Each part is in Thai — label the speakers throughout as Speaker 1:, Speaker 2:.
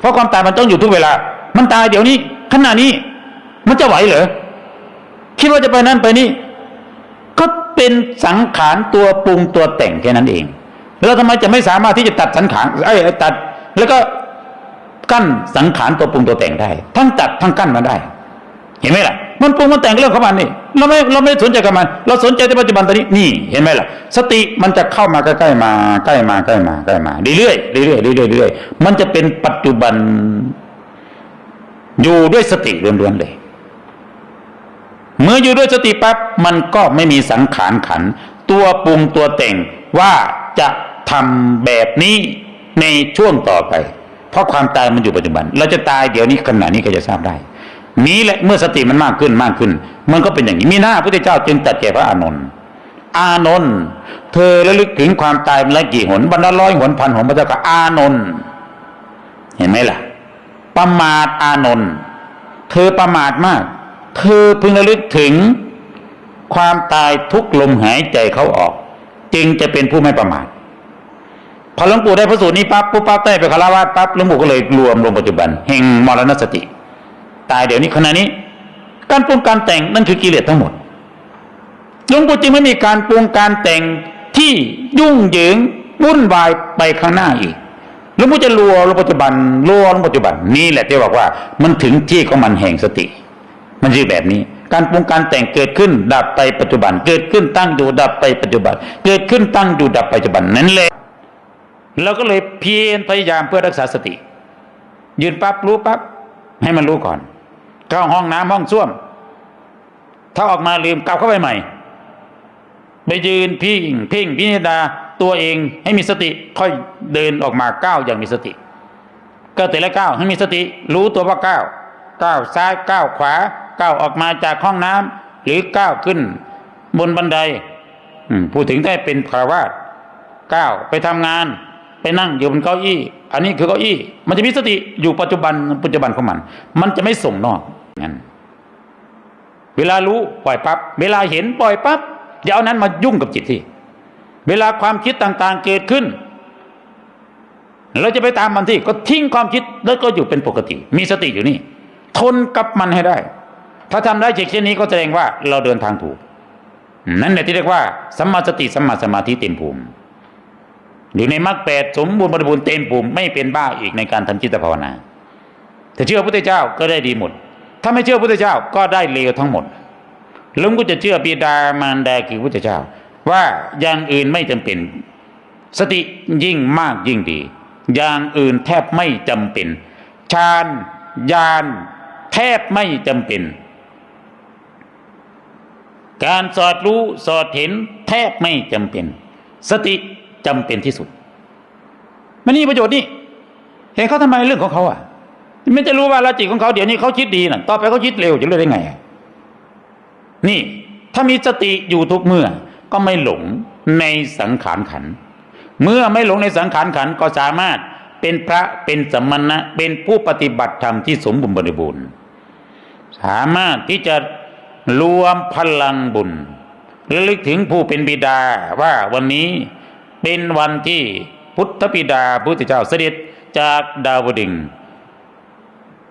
Speaker 1: เพราะความตายมันต้องอยู่ทุกเวลา มันตายเดี๋ยวนี้ขณะนี้ มันจะไหวเหรอคิดว่าจะไปนั่นไปนี่ก็เป็นสังขารตัวปรุงตัวแต่งแค่นั้นเอง แล้วทำไมจะไม่สามารถที่จะตัดสังขารไอ้ตัด แล้วก็กั้นสังขารตัวปรุงตัวแต่งได้ ทั้งตัดทั้งกั้นมาได้ เห็นไหมล่ะ มันปรุงมันแต่งเรื่องของมันนี่เราไม่เราไม่สนใจกับมัน เราสนใจในปัจจุบันตอนนี้นี่เห็นไหมล่ะ สติมันจะเข้ามาใกล้ๆมาใกล้มาใกล้มาใกล้มาเรื่อยๆเรื่อยๆเรื่อยๆเรื่อยๆมันจะเป็นปัจจุบัน อยู่ด้วยสติล้วนๆเลยเมื่ออยู่ด้วยสติปั๊บมันก็ไม่มีสังขารขัน ตัวปรุงตัวแต่งว่าจะทำแบบนี้ในช่วงต่อไป เพราะความตายมันอยู่ปัจจุบัน เราจะตายเดี๋ยวนี้ขณะนี้ก็จะทราบได้ นี้แหละเมื่อสติมันมากขึ้นมากขึ้น มันก็เป็นอย่างนี้มีหน้าพระพุทธเจ้าจึงตัดแก่พระอานนท์อานนท์เธอระลึกถึงความตายมาแล้วกี่หนบรรดาร้อยหนพันหนพระเจ้าก็อานนท์เห็นไหมล่ะ ประมาทอานนท์เธอประมาทมาก เธอพึงระลึกถึงความตายทุกลมหายใจเขาออก จึงจะเป็นผู้ไม่ประมาทพอหลวงปู่ได้พระสูตรนี้ปั๊บปุ๊บปั๊บได้ไปคารวะปั๊บหลวงปู่ก็เลยรวมลงปัจจุบันแห่งมรณสติ ตายเดี๋ยวนี้ขณะนี้ การปรุงการแต่งนั่นคือกิเลสทั้งหมดหลวงปู่จึงไม่มีการปรุงการแต่งที่ยุ่งเหยิงวุ่นวายไปข้างหน้าอีกหลวงปู่จะรัวลงปัจจุบันรัวลงปัจจุบันนี่แหละที่บอกว่า มันถึงที่ของมันแห่งสติ มันคือแบบนี้ การปรุงการแต่งเกิดขึ้น ดับไปปัจจุบัน เกิดขึ้นตั้งอยู่ดับไปปัจจุบัน เกิดขึ้นตั้งอยู่ดับปัจจุบันนั่นแหละเราก็เลยเพียรพยายามเพื่อรักษาสติ ยืนปั๊บรู้ปั๊บให้มันรู้ก่อน เข้าห้องน้ำห้องส้วม ถ้าออกมาลืมกลับเข้าไปใหม่ ไปยืนพิงพิงพิจารณาตัวเองให้มีสติ ค่อยเดินออกมาก้าวอย่างมีสติก็แต่ละก้าวให้มีสติ รู้ตัวว่าก้าวก้าวซ้ายก้าวขวาก้าวออกมาจากห้องน้ำหรือก้าวขึ้น บนบันไดพูดถึงได้เป็นภาวาสก้าวไปทำงานไปนั่งอยู่บนเก้าอี้ อันนี้คือเก้าอี้ มันจะมีสติอยู่ปัจจุบันปัจจุบันของมัน มันจะไม่ส่งนอก งั้นเวลารู้ปล่อยปับ๊บเวลาเห็นปล่อยปับ๊บอย่าเอานั้นมายุ่งกับจิตที่เวลาความคิดต่างๆเกิดขึ้น เราจะไปตามมันที่ก็ทิ้งความคิดแล้วก็อยู่เป็นปกติ มีสติอยู่นี่ ทนกับมันให้ได้ ถ้าทำได้เช่นนี้ก็แสดงว่าเราเดินทางถูก นั่นแหละที่เรียกว่าสัมมาสติสัมมาสมาธิเต็มภูมิอยู่ในมรรคแปดสมบูรณ์บริบูรณ์เต็มภูมิไม่เป็นบ้าอีกในการทำจิตภาวนาถ้าเชื่อพระพุทธเจ้าก็ได้ดีหมด ถ้าไม่เชื่อพระพุทธเจ้าก็ได้เลวทั้งหมดลุงก็จะเชื่อบิดามารดาคือพระพุทธเจ้า ว่าอย่างอื่นไม่จำเป็น สติยิ่งมากยิ่งดี อย่างอื่นแทบไม่จำเป็นฌานญาณแทบไม่จำเป็น การสอดรู้สอดเห็นแทบไม่จำเป็น สติจำเป็นที่สุดมันนี่ประโยชน์นี่เห็นเขาทำไมเรื่องของเขาอะ ไม่จะรู้ว่าละจิตของเขาเดี๋ยวนี้เขาคิดดีน่ะ ต่อไปเขาคิดเร็วจะรู้ได้ไง นี่ ถ้ามีสติอยู่ทุกเมื่อ ก็ไม่หลงในสังขารขัน เมื่อไม่หลงในสังขารขันก็สามารถเป็นพระเป็นสมณะเป็นผู้ปฏิบัติธรรมที่สมบูรณ์บริบูรณ์ สามารถที่จะรวมพลังบุญระลึกถึงผู้เป็นบิดาว่าวันนี้เป็นวันที่พุทธบิดาพุทธเจ้าเสด็จจากดาวดึงส์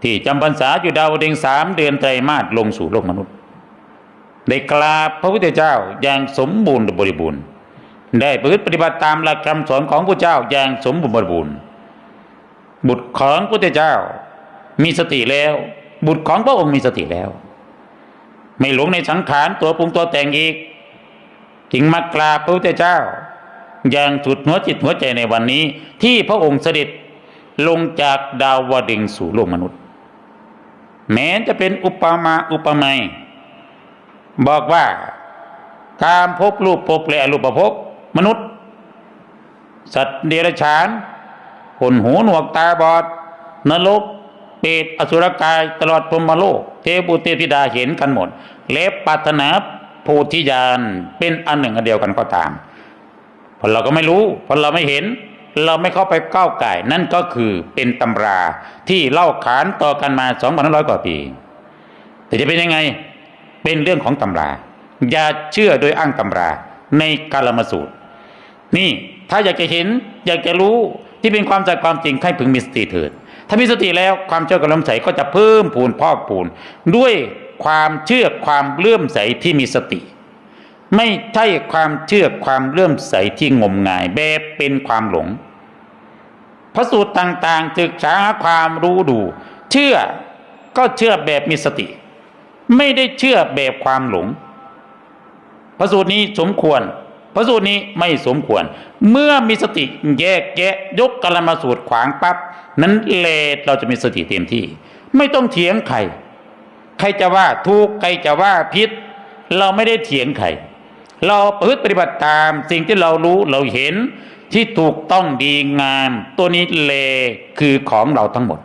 Speaker 1: ที่จำพรรษาอยู่ดาวดึงสามเดือนไตรมาสลงสู่โลกมนุษย์ ได้กราบพระพุทธเจ้าอย่างสมบูรณ์บริบูรณ์ ได้ประพฤติปฏิบัติตามหลักคำสอนของพระเจ้าอย่างสมบูรณ์บริบูรณ์ บุตรของพระพุทธเจ้ามีสติแล้ว บุตรของพระองค์มีสติแล้ว ไม่หลงในสังขารตัวปรุงตัวแต่งอีกจึงมากราบพระพุทธเจ้า อย่างสุดหัวจิตหัวใจในวันนี้ที่พระองค์เสด็จลงจากดาวดึงสู่โลกมนุษย์ แม้จะเป็นอุปมาอุปไมยบอกว่าการพบรูปพบและรูปภพมนุษย์ สัตว์เดรัจฉานคนหูหนวกตาบอด นรก เปรตอสุรกายตลอดพรมโลก เทพบุตรเทพธิดาเห็นกันหมด และปรารถนาโพธิญาณเป็นอันหนึ่งอันเดียวกันก็ตามเพราะเราก็ไม่รู้เพราะเราไม่เห็น เราไม่เข้าไปก้าวไก่นั่นก็คือเป็นตำราที่เล่าขานต่อกันมา2,500 กว่าปีแต่จะเป็นยังไง เป็นเรื่องของตำรา อย่าเชื่อโดยอ้างตำราในกาลมสูตร นี่ถ้าอยากจะเห็นอยากจะรู้ที่เป็นความสัจความจริงให้พึงมีสติเถิด ถ้ามีสติแล้วความเชื่อกับลมใสก็จะเพิ่มพูนพอกพูน ด้วยความเชื่อความเลื่อมใสที่มีสติ ไม่ใช่ความเชื่อความเลื่อมใสที่งมงายแบบเป็นความหลง พระสูตรต่างๆศึกษาความรู้ดู เชื่อก็เชื่อแบบมีสติ ไม่ได้เชื่อแบบความหลง พระสูตรนี้สมควร พระสูตรนี้ไม่สมควร เมื่อมีสติแยกแยะยกกลมาสูตรขวางปับ๊บนั้นเลดเราจะมีสติเต็มที่ ไม่ต้องเถียงใคร ใครจะว่าถูกใครจะว่าผิดเราไม่ได้เถียงใคร เราพฤติปฏิบัติตามสิ่งที่เรารู้เราเห็น ที่ถูกต้องดีงาม ตัวนี้เลคือของเราทั้งหมด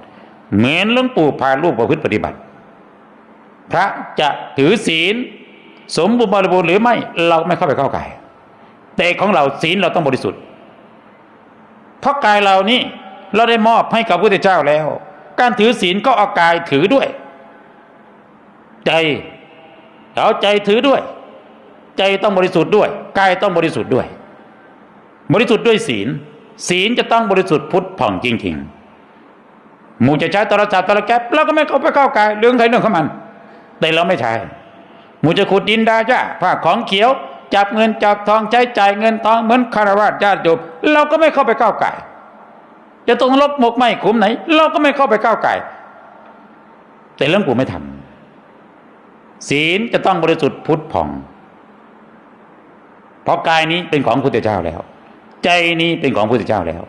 Speaker 1: เหมือนหลวงปู่พาลูกประพฤติปฏิบัติ พระจะถือศีล สมบูรณ์บริบูรณ์หรือไม่เราไม่เข้าไปเข้าไก่แต่ของเราศีลเราต้องบริสุทธิ์เพราะกายเรานี่เราได้มอบให้กับพระพุทธเจ้าแล้ว การถือศีลก็เอากายถือด้วย ใจเอาใจถือด้วย ใจต้องบริสุทธิ์ด้วยกายต้องบริสุทธิ์ด้วย บริสุทธิ์ด้วยศีล ศีลจะต้องบริสุทธิ์พุทธผ่องจริงๆหมูจะใช้โทรศัพท์โทรแก๊ปเราก็ไม่เข้าไปเข้ากายเรื่องใครเรื่องของมัน แต่เราไม่ใช่หมูจะขุดดินดาจ้าผ้าของเขียว จับเงินจับทองใช้จ่ายเงินทองเหมือนคารวะญาติโยมเราก็ไม่เข้าไปก้าวไก่จะตรงลบหมกไหมขุมไหน เราก็ไม่เข้าไปก้าวไก่แต่เรื่องกูไม่ทำศีลจะต้องบริสุทธิ์พุทธผ่อง เพราะกายนี้เป็นของพระพุทธเจ้าแล้ว ใจนี้เป็นของพระพุทธเจ้าแล้ว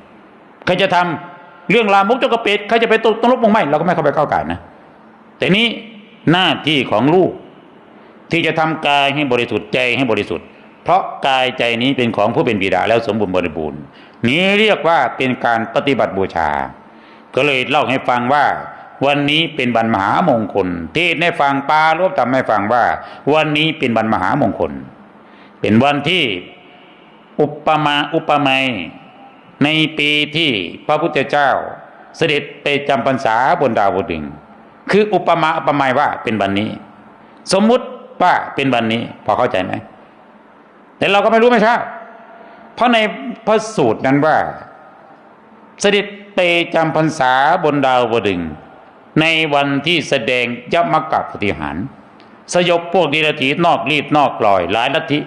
Speaker 1: ใครจะทำเรื่องลามกจ้ากระเป็ดใครจะไปตกตลบมงไหมเราก็ไม่เข้าไปก้าวไก่นะ แต่นี้หน้าที่ของลูก ที่จะทำกายให้บริสุทธิ์ใจให้บริสุทธิ์ เพราะกายใจนี้เป็นของผู้เป็นบิดาแล้วสมบูรณ์บริบูรณ์ นี้เรียกว่าเป็นการปฏิบัติบูชา ก็เลยเล่าให้ฟังว่า วันนี้เป็นวันมหามงคลที่ได้ฟังปารบทำให้ฟังว่า วันนี้เป็นวันมหามงคล เป็นวันที่ อุปมาอุปไมยในปีที่พระพุทธเจ้า เสด็จไปจำพรรษาบนดาวดึง คืออุปมาอุปไมยว่าเป็นวันนี้ สมมุติว่าเป็นวันนี้ พอเข้าใจไหมแต่เราก็ไม่รู้ไม่ใช่เพราะในพระสูตรนั้นว่า เสด็จไปจำพรรษาบนดาวดึง ในวันที่แสดงยมกับปฏิหาร สยบพวกดีรถีนอกรีดนอกกลอย หลายลัทธิ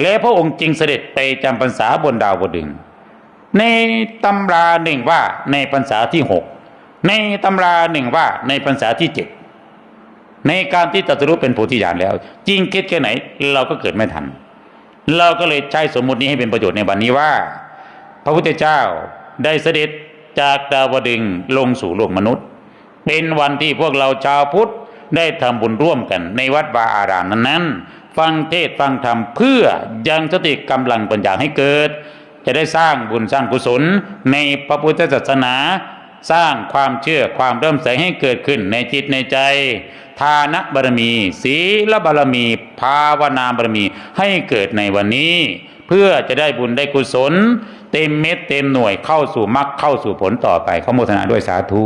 Speaker 1: และพระองค์จึงเสด็จไปจำพรรษาบนดาวดึง ในตำราหนึ่งว่าในพรรษาที่หกในตำราหนึ่งว่าในพรรษาที่เจ็ดในการที่ตรัสรู้เป็นโพธิญาณแล้ว จริงคิดแค่ไหนเราก็เกิดไม่ทัน เราก็เลยใช้สมมุตินี้ให้เป็นประโยชน์ในวันนี้ว่า พระพุทธเจ้าได้เสด็จจากดาวดึงลงสู่โลกมนุษย์ เป็นวันที่พวกเราชาวพุทธได้ทำบุญร่วมกันในวัดวาอารามนั้นๆ ฟังเทศฟังธรรมเพื่อยังสติกำลังปัญญาให้เกิด จะได้สร้างบุญสร้างกุศลในพระพุทธศาสนา สร้างความเชื่อความเริ่มใสให้เกิดขึ้นในจิตในใจ ทานบารมี ศีลบารมี ภาวนาบารมีให้เกิดในวันนี้ เพื่อจะได้บุญได้กุศล เต็มเม็ดเต็มหน่วยเข้าสู่มรรคเข้าสู่ผลต่อไปขอโมทนาด้วยสาธุ